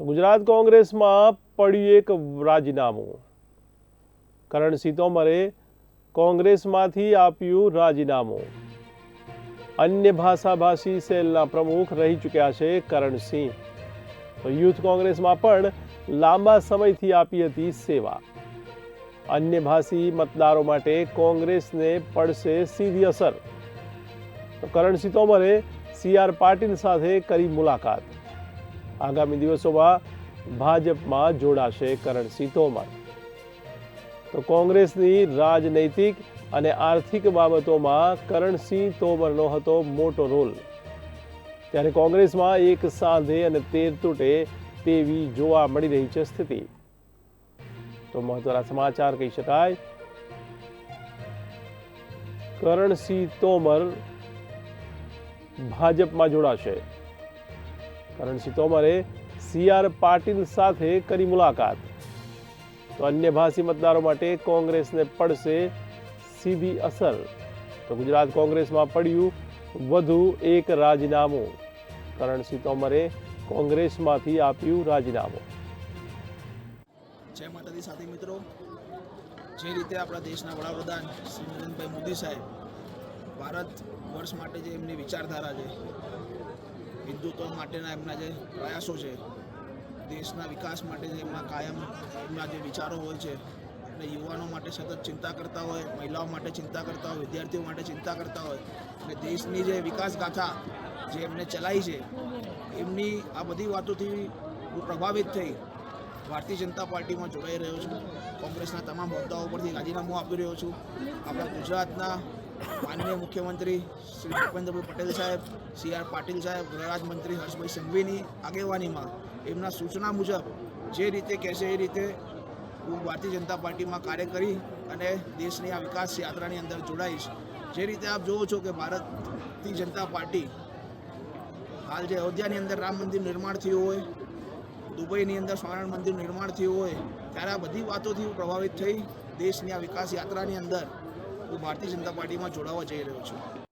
તો ગુજરાત કોંગ્રેસમાં પડ્યું એક રાજીનામું. કરણસિંહ તોમરે કોંગ્રેસમાંથી આપ્યું રાજીનામું. અન્ય ભાષાભાષી સેલના પ્રમુખ રહી ચૂક્યા છે કરણસિંહ તો યુથ કોંગ્રેસમાં પણ લાંબા સમયથી આપી હતી સેવા. અન્ય ભાષી મતદારો માટે કોંગ્રેસને પડશે સીધી અસર. તો કરણસિંહ તોમરે સી આર પાટીલ સાથે કરી મુલાકાત. આગામી દિવસોમાં ભાજપમાં જોડાશે કરણસિંહ તોમર. તો કોંગ્રેસની રાજનૈતિક અને આર્થિક બાબતોમાં કરણસિંહ તોમરનો હતો મોટો રોલ. ત્યારે કોંગ્રેસમાં એક સાંધે અને તેર તૂટે તેવી જોવા મળી રહી છે સ્થિતિ. તો મહત્વના સમાચાર કહી શકાય. કરણસિંહ તોમર ભાજપમાં જોડાશે. કરણસિંહ તોમરે સી આર પાટીલ સાથે કરી મુલાકાત. તો અન્ય ભાષી મતદારો માટે કોંગ્રેસને પડશે સીધી અસર. તો ગુજરાત કોંગ્રેસમાં પડ્યું વધુ એક રાજીનામું. કરણસિંહ તોમરે કોંગ્રેસમાંથી આપ્યું રાજીનામું. જય માતાજી સાથી મિત્રો. જે રીતે આપણા દેશના વડાપ્રધાન શ્રી નરેન્દ્રભાઈ મોદી સાહેબ ભારત વર્ષ માટે જે એમની વિચારધારા છે હિન્દુત્વ માટેના એમના જે પ્રયાસો છે, દેશના વિકાસ માટે જે એમના કાયમ એમના જે વિચારો હોય છે, અને યુવાનો માટે સતત ચિંતા કરતા હોય, મહિલાઓ માટે ચિંતા કરતા હોય, વિદ્યાર્થીઓ માટે ચિંતા કરતા હોય, અને દેશની જે વિકાસ ગાથા જે એમને ચલાવી છે, એમની આ બધી વાતોથી હું પ્રભાવિત થઈ. ભારતીય જનતા પાર્ટીમાં જોડાઈ રહ્યો છું. કોંગ્રેસના તમામ હોદ્દાઓ પરથી રાજીનામું આપી રહ્યો છું. આપણા ગુજરાતના માનનીય મુખ્યમંત્રી શ્રી ભૂપેન્દ્રભાઈ પટેલ સાહેબ સી આર પાટીલ સાહેબ ગૃહરાજમંત્રી હર્ષભાઈ સંઘવીની આગેવાનીમાં એમના સૂચના મુજબ જે રીતે કહેશે એ રીતે હું ભારતીય જનતા પાર્ટીમાં કાર્ય કરી અને દેશની આ વિકાસ યાત્રાની અંદર જોડાઈશ. જે રીતે આપ જોવો છો કે ભારતીય જનતા પાર્ટી હાલ જે અયોધ્યાની અંદર રામ મંદિર નિર્માણ થયું હોય, દુબઈની અંદર સ્વામિનારાયણ મંદિર નિર્માણ થયું હોય, ત્યારે આ બધી વાતોથી પ્રભાવિત થઈ દેશની આ વિકાસ યાત્રાની અંદર હું ભારતીય જનતા પાર્ટીમાં જોડાવા જઈ રહ્યો છું.